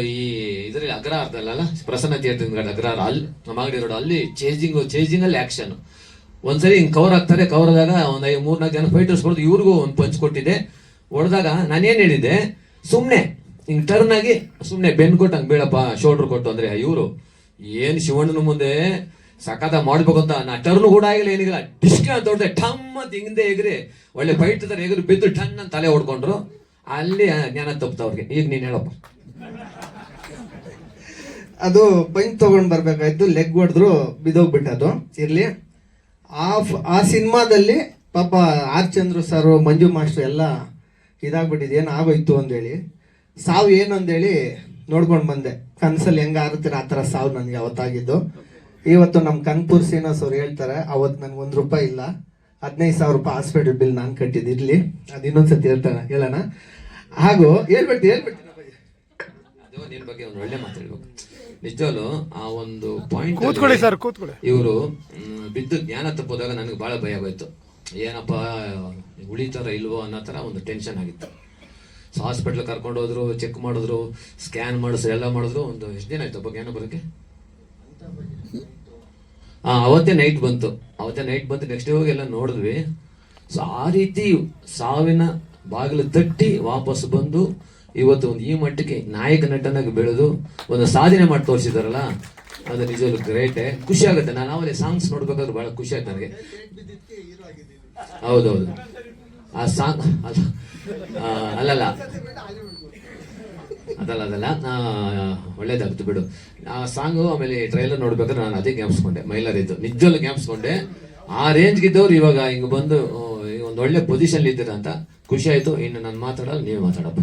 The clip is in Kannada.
ಈ ಇದರಲ್ಲಿ ಅಗ್ರಹಾರದಲ್ಲ ಪ್ರಸನ್ನ ಥಿಯೇಟರ್ ಅಗ್ರಹಾರ ಅಲ್ಲಿ, ನಮ್ಮ ಅಂಗಡಿ ರೋಡ್ ಅಲ್ಲಿ ಚೇಂಜಿಂಗ್ ಚೇಂಜಿಂಗ್ ಅಲ್ಲಿ ಆಕ್ಷನ್ ಒಂದ್ಸರಿ ಹಿಂಗ್ ಕವರ್ ಆಗ್ತಾರೆ ಕವರ್ ಆದಾಗ ಒಂದ್ ಐದು ಮೂರ್ನಾಲ್ಕು ಜನ ಫೈಟರ್ಸ್ ಕೊಡ್ದು ಇವ್ರಿಗೂ ಒಂದು ಪಂಚ್ ಕೊಟ್ಟಿದ್ದೆ ಹೊಡೆದಾಗ ನಾನೇನ್ ಹೇಳಿದ್ದೆ? ಸುಮ್ನೆ, ಹಿಂಗ್ ಟರ್ನ್ ಆಗಿ, ಸುಮ್ನೆ ಬೆನ್ ಕೊಟ್ಟು ಹಂಗ್ ಬೀಳಪ್ಪ ಶೋಲ್ಡರ್ ಕೊಟ್ಟು ಅಂದ್ರೆ ಇವರು, ಏನ್ ಶಿವಣ್ಣನ ಮುಂದೆ ಸಕಾತ ಮಾಡ್ಬೇಕು ಅಂತ, ನಾ ಟರ್ನ್ ಕೂಡ ಆಗಿಲ್ಲ, ಏನಿಲ್ಲ. ಡಿಸ್ಕ್ ಅಂತ ಹೊಡೆದೆ ಟಮ್ ಅಂತ ಹಿಂದೆ ಎಗ್ರಿ, ಒಳ್ಳೆ ಫೈಟ್ ತರ ಎಗ್ರಿ ಬಿದ್ದು ಟನ್ ಅಂತ ತಲೆ ಹೊಡ್ಕೊಂಡ್ರು. ಅಲ್ಲಿ ಜ್ಞಾನ ತಪ್ಪಿತು ಅವ್ರಿಗೆ. ಈಗ ನೀನ್ ಹೇಳಪ್ಪ. ಅದು ಪಂಚ್ ತಗೊಂಡ್ ಬರ್ಬೇಕಾಯ್ತು ಲೆಗ್ ಹೊಡೆದ್ರು ಬಿದ್ದೋಗ್ಬಿಟ್ಟದು ಇರ್ಲಿ. ಆ ಆ ಸಿನಿಮಾದಲ್ಲಿ ಪಾಪ R Chandru sir, Manju master ಎಲ್ಲ ಇದಾಗ್ಬಿಟ್ಟಿದೆ ಏನು ಆಗೋಯ್ತು ಅಂದೇಳಿ ಸಾವು ಏನು ಅಂದೇಳಿ ನೋಡ್ಕೊಂಡು ಬಂದೆ. ಕನ್ಸಲ್ಲಿ ಹೆಂಗ ಆರುತ್ತೀರ ಆ ಥರ ಸಾವು ನನಗೆ ಅವತ್ತಾಗಿದ್ದು. ಇವತ್ತು ನಮ್ಮ ಕನ್ಪುರ್ ಶ್ರೀನಿವಾಸ್ ಅವ್ರು ಹೇಳ್ತಾರೆ, ಅವತ್ತು ನನ್ಗೆ ಒಂದು ರೂಪಾಯಿ ಇಲ್ಲ. ಹದಿನೈದು ಸಾವಿರ ರೂಪಾಯಿ ಹಾಸ್ಪಿಟಲ್ ಬಿಲ್ ನಾನು ಕಟ್ಟಿದ್ದು, ಇರ್ಲಿ. ಅದು ಇನ್ನೊಂದ್ಸತಿ ಹೇಳ್ತಾನೆ, ಹೇಳೋಣ. ಹಾಗೂ ಹೇಳ್ಬಿಟ್ಟು ಹೇಳ್ಬಿಟ್ಟು ಬಗ್ಗೆ ಒಂದು ಒಳ್ಳೆ ಮಾತಾಡ್ಬೇಕು ನಿಜವಾಗ್ಲು ಆ ಒಂದು ಪಾಯಿಂಟ್ ಕೂತ್ಕೊಳ್ಳಿ ಸರ್ ಕೂತ್ಕೊಳ್ಳಿ. ಇವರು ಬಿದ್ದು ಜ್ಞಾನ ತಪ್ಪೋದಾಗ ನನಗೆ ಬಹಳ ಭಯ ಆಗೋಯ್ತು. ಏನಪ್ಪ ಉಳಿತಾರ ಇಲ್ವೋ ಅನ್ನೋ ತರ ಒಂದು ಟೆನ್ಷನ್ ಆಗಿತ್ತು. ಸೊ ಹಾಸ್ಪಿಟ್ಲ್ ಕರ್ಕೊಂಡು ಹೋದ್ರು ಚೆಕ್ ಮಾಡಿದ್ರು ಸ್ಕ್ಯಾನ್ ಮಾಡಿದ್ರು ಎಲ್ಲ ಮಾಡಿದ್ರು ಒಂದು ಎಷ್ಟು ದಿನ ಆಯ್ತು ಜ್ಞಾನ ಬರೋಕ್ಕೆ? ಹಾ ಅವತ್ತೇ ನೈಟ್ ಬಂತು. ಅವತ್ತೇ ನೈಟ್ ಬಂತು ನೆಕ್ಸ್ಟ್ ಡೇ ಹೋಗಿ ಎಲ್ಲ ನೋಡಿದ್ವಿ. ಸೊ ಆ ರೀತಿ ಸಾವಿನ ಬಾಗಿಲು ತಟ್ಟಿ ವಾಪಸ್ ಬಂದು ಇವತ್ತು ಒಂದು ಈ ಮಟ್ಟಕ್ಕೆ ನಾಯಕ ನಟನಾಗಿ ಬೆಳೆದು ಒಂದು ಸಾಧನೆ ಮಾಡಿ ತೋರಿಸಿದಾರಲ್ಲ, ಅದು ನಿಜವಾಗ್ಲೂ ಗ್ರೇಟೆ ಖುಷಿ ಆಗುತ್ತೆ. ನಾನು ಆಮೇಲೆ ಸಾಂಗ್ಸ್ ನೋಡ್ಬೇಕಾದ್ರೆ ಬಹಳ ಖುಷಿ ಆಯ್ತು ನನಗೆ. ಹೌದೌದು. ಆ ಸಾಂಗ್ ಅಲ್ಲಲ್ಲ. ಅದಲ್ಲ ಅದಲ್ಲ. ಒಳ್ಳೇದಾಗ್ತು ಬಿಡು. ಆ ಸಾಂಗು ಆಮೇಲೆ ಟ್ರೈಲರ್ ನೋಡ್ಬೇಕಾದ್ರೆ ನಾನು ಅದೇ ಜ್ಞಾಪಿಸ್ಕೊಂಡೆ ಮೈಲರಿದ್ದು ನಿಜವಲ್ಲೂ ಜ್ಞಾಪಿಸ್ಕೊಂಡೆ ಆ ರೇಂಜ್ಗೆ ಇದ್ದವ್ರು ಇವಾಗ ಹಿಂಗೆ ಬಂದು ಒಂದು ಒಳ್ಳೆ ಪೊಸಿಷನ್ ಇದ್ದೀರಾ ಅಂತ ಖುಷಿ ಆಯ್ತು. ಇನ್ನು ನಾನು ಮಾತಾಡೋಲ್ಲ, ನೀವು ಮಾತಾಡಪ್ಪ.